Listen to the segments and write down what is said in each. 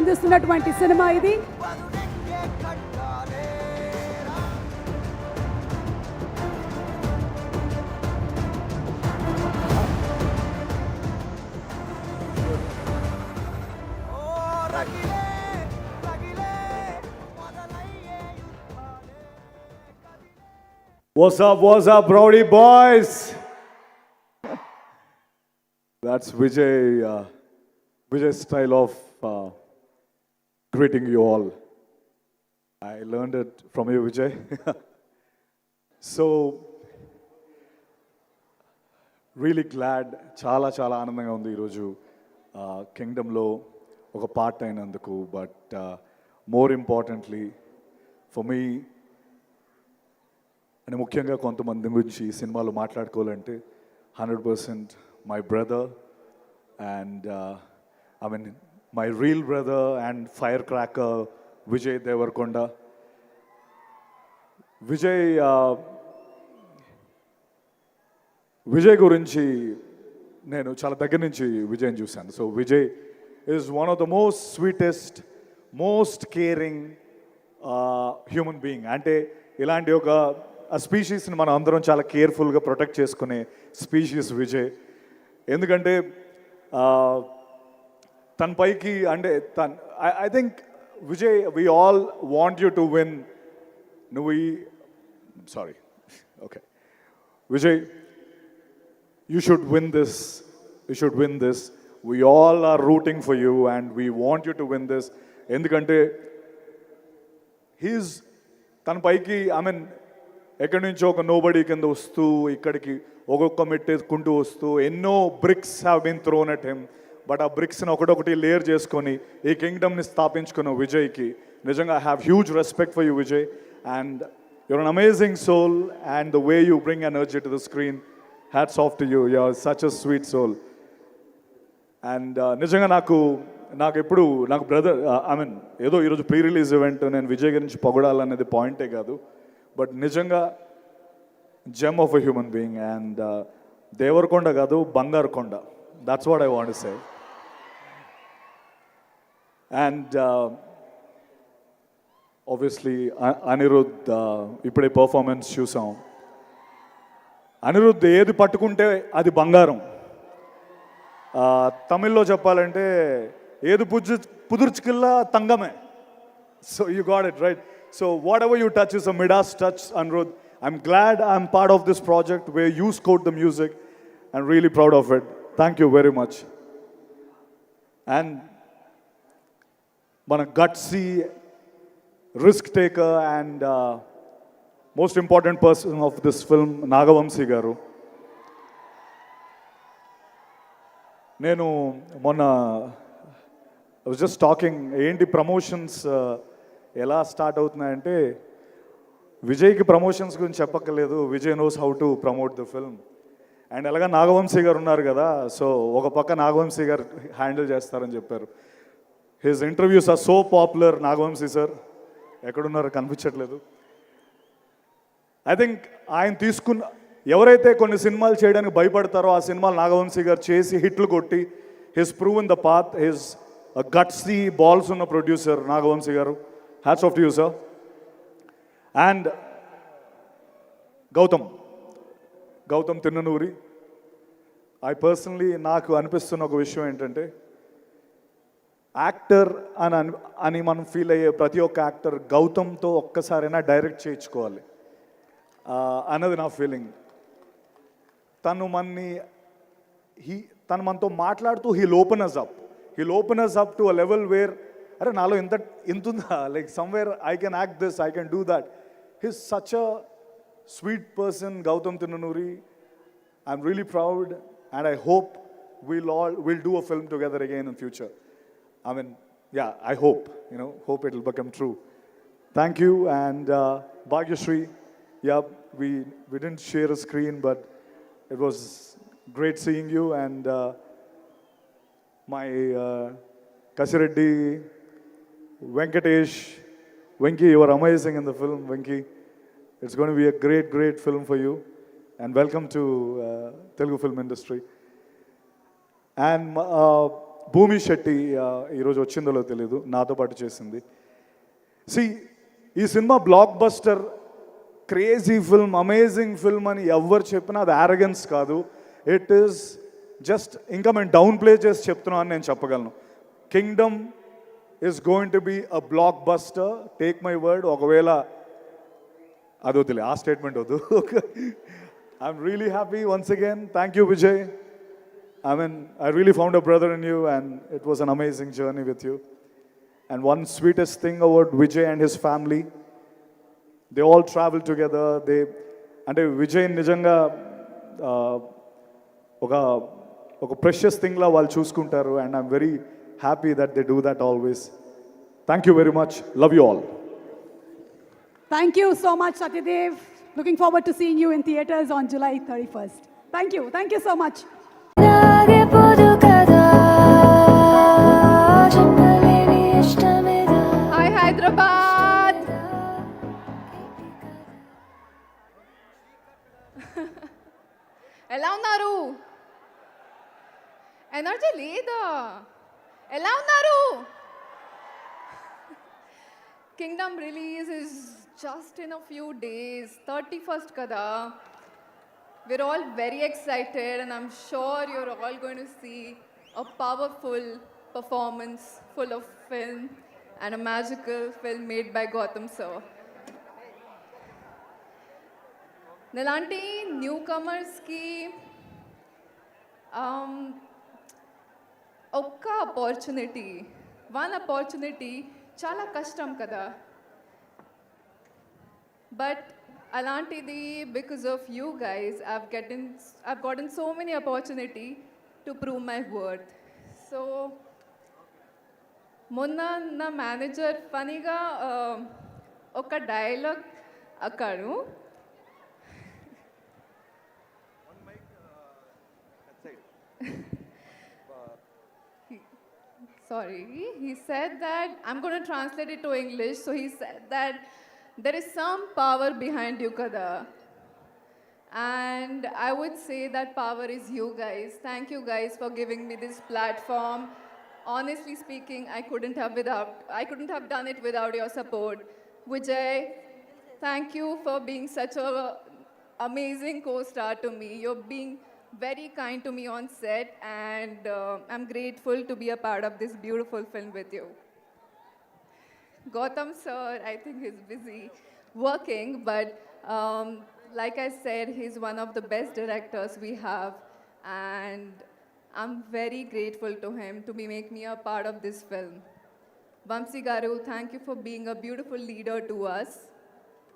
అందిస్తున్నటువంటి సినిమా ఇది What's up, what's up, Brody boys? That's Vijay, uh, Vijay's style of uh, greeting you all. I learned it from you, Vijay. so, really glad చాలా చాలా ఆనందంగా ఉంది ఈరోజు కింగ్డమ్లో ఒక పార్ట్ అయినందుకు but more importantly for me అని ముఖ్యంగా కొంతమంది గురించి ఈ సినిమాలో మాట్లాడుకోవాలంటే hundred percent my brother and I mean my reel brother and firecracker Vijay Devarakonda Vijay uh, Vijay గురించి నేను చాలా దగ్గర నుంచి విజయ్ని చూశాను. So Vijay is one of the most sweetest most caring human being అంటే ఇలాంటి ఒక స్పీషీస్ని మనం అందరం చాలా కేర్ఫుల్గా ప్రొటెక్ట్ చేసుకునే స్పీషీస్ విజయ్ ఎందుకంటే uh, తన పైకి అంటే తన్ I think Vijay we all want you to win నువ్వు ఈ sorry okay Vijay you should win this you should win this we all are rooting for you and we want you to win this ఎందుకంటే he's తన పైకి I mean ఎక్కడి నుంచో ఒక nobody కింద వస్తూ ఇక్కడికి ఒక్కొక్క మెట్టేసుకుంటూ వస్తూ ఎన్నో bricks have been thrown at him but ఆ బ్రిక్స్ని ఒకటొకటి లేయర్ చేసుకొని ఈ కింగ్డమ్ని స్థాపించుకున్న విజయ్కి నిజంగా I have huge respect for you Vijay. And your an amazing soul and the way you bring energy to the screen. Hats off to you. You're such a sweet soul. And నిజంగా నాకు నాకు ఎప్పుడు నాకు brother I mean ఏదో ఈరోజు pre release event నేను విజయ్ గురించి పొగడాలనేది పాయింటే కాదు. బట్ నిజంగా gem of a human being and Devarakonda కాదు బంగారు కొండ that's what I want say and obviously Anirudh ఇప్పుడే పర్ఫార్మెన్స్ చూసాం. అనిరుద్ధ్ ఏది పట్టుకుంటే అది బంగారం. తమిళ్ళో చెప్పాలంటే ఏది పుజు పుదుర్చుకిల్లా తంగమే. So you got it right so whatever you touch is a Midas touch Anirudh I'm glad I'm part of this project way you scored the music and really proud of it thank you very much and మన gutsy risk taker and most important person of this film Naga Vamsi garu. నేను మొన్న just talking ఏంటి promotions uh, ఎలా start అవుతున్నాయంటే విజయ్కి promotions గురించి చెప్పక్కర్లేదు Vijay knows how to promote the film and ఎలాగా నాగవంశీ గారు ఉన్నారు కదా సో ఒక పక్క నాగవంశీ గారు హ్యాండిల్ చేస్తారని చెప్పారు. His interviews are so popular Naga Vamsi sir ఎక్కడున్నారో కనిపించట్లేదు. ఐ థింక్ ఆయన తీసుకున్న ఎవరైతే కొన్ని సినిమాలు చేయడానికి భయపడతారో ఆ సినిమాలు నాగవంశీ గారు చేసి హిట్లు కొట్టి his prove in the path his gutsy balls ఉన్న producer Naga Vamsi garu. Hats off you sir and Gautam Gautam Tinnanuri I personally నాకు అనిపిస్తున్న ఒక విషయం ఏంటంటే యాక్టర్ అని అని మనం ఫీల్ అయ్యే ప్రతి ఒక్క యాక్టర్ గౌతమ్తో ఒక్కసారైనా డైరెక్ట్ చేయించుకోవాలి. అన్నది నా ఫీలింగ్. తను మన్ని హీ తను మనతో మాట్లాడుతూ he'll open us up he'll open us up to a level where అరే నాలో ఇంత ఇంత ఉందా like somewhere I can act this I can do that. His such a sweet person Gautam Tinnanuri I'm really proud and I hope we'll all will do a film together again in future. I mean, yeah, I hope, you know, hope it'll become true. Thank you and uh. Yeah, we we didn't share a screen, but it was great seeing you and uh, my uh, Kasireddy, Venkatesh, Venki, you are amazing in the film, Venki. It's going to be a great, great film for you. And welcome to uh, Telugu film industry. And uh, భూమి శెట్టి ఈరోజు వచ్చిందో తెలియదు నాతో పాటు చేసింది. సి ఈ cinema blockbuster crazy film amazing film అని ఎవరు చెప్పినా అది యారగెన్స్ కాదు. ఇట్ ఈస్ జస్ట్ ఇంకా మేము డౌన్ ప్లే చేసి చెప్తున్నాం అని నేను చెప్పగలను. Kingdom is going to be a blockbuster take my word ఒకవేళ అది వద్దులే ఆ స్టేట్మెంట్ వద్దు. I'm really happy once again thank you Vijay I mean I really found a brother in you and it was an amazing journey with you and one sweetest thing about Vijay and his family they all travel together they అంటే విజయ్ నిజంగా ఆ, ఒక ఒక precious థింగ్లా వాళ్ళు చూసుకుంటారు and I'm very happy that they do that always thank you very much love you all Thank you so much, Satyadev. Looking forward to seeing you in theaters on July 31st. Thank you. Thank you so much. నాగెపోదు ఎలా ఉన్నారు? Energy లేదా? ఎలా ఉన్నారు? Kingdom release is just in a few days. Thirty first కదా. we're all very excited and i'm sure you're all going to see a powerful performance full of film and a magical film made by Gotham sir. ఇలాంటి new కమర్స్కి um, ఒక్క opportunity one opportunity చాలా కష్టం కదా but అలాంటిది because of you guys I've gotten I've gotten so many opportunity to prove my worth so మొన్న నా manager ఫనీగా ఒక dialogue అక్కాడు sorry, he said that, I'm going to translate it to English. So he said that there is some power behind you, Kada. And I would say that power is you guys. Thank you guys for giving me this platform. Honestly speaking, I couldn't have without I couldn't have done it without your support. Vijay, thank you for being such a amazing co-star to me. You're being very kind to me on set, and uh, I'm grateful to be a part of this beautiful film with you. Gautam sir, I think he's busy working, but um, like I said, he's one of the best directors we have, and I'm very grateful to him to be make me a part of this film. Vamsi Garu, thank you for being a beautiful leader to us.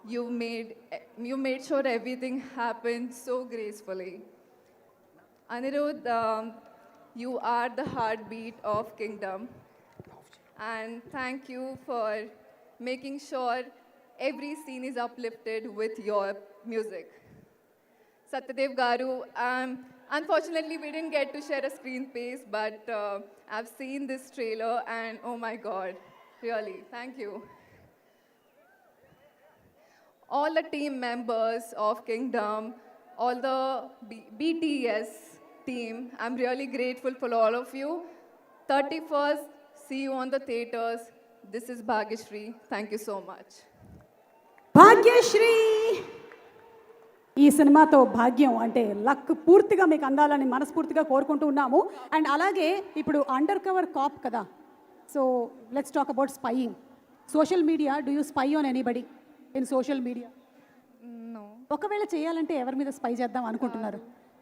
You made you made sure everything happened so gracefully. Anirudh, um, you are the heartbeat of Kingdom. And thank you for making sure every scene is uplifted with your music. Satyadev Garu, um, unfortunately, we didn't get to share a screen space, but uh, I've seen this trailer and oh my god, really, thank you. All the team members of Kingdom, all the B- BTS team, I'm really grateful for all of you. 31st, see you on the theaters. This is Bhagyashree. Thank you so much. Bhagyashree ఈ సినిమాతో భాగ్యం అంటే luck పూర్తిగా మీకు అందాలని మనస్ఫూర్తిగా కోరుకుంటూ ఉన్నాము. అండ్ అలాగే ఇప్పుడు అండర్ కవర్ కాప్ కదా. So let's talk about spying social media do you spy on anybody in social media No. ఒకవేళ చేయాలంటే ఎవరి మీద స్పై చేద్దాం అనుకుంటున్నారు?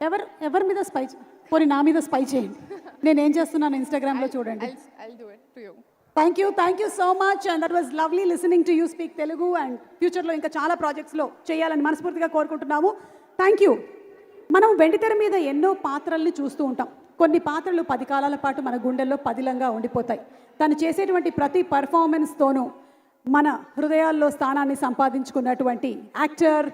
ఎవరు ఎవరి మీద స్పై పోనీ నా మీద స్పై చేయండి. నేను ఏం చేస్తున్నాను ఇన్స్టాగ్రామ్లో చూడండి. I'll, I'll do it. To you thank you thank you so much and that was lovely listening to you speak Telugu and ఫ్యూచర్లో ఇంకా చాలా ప్రాజెక్ట్స్లో చేయాలని మనస్ఫూర్తిగా కోరుకుంటున్నాము. థ్యాంక్ యూ మనం వెండితెర మీద ఎన్నో పాత్రల్ని చూస్తూ ఉంటాం. కొన్ని పాత్రలు పది కాలాల పాటు మన గుండెల్లో పదిలంగా ఉండిపోతాయి. తను చేసేటువంటి ప్రతి పర్ఫార్మెన్స్తోనూ మన హృదయాల్లో స్థానాన్ని సంపాదించుకున్నటువంటి యాక్టర్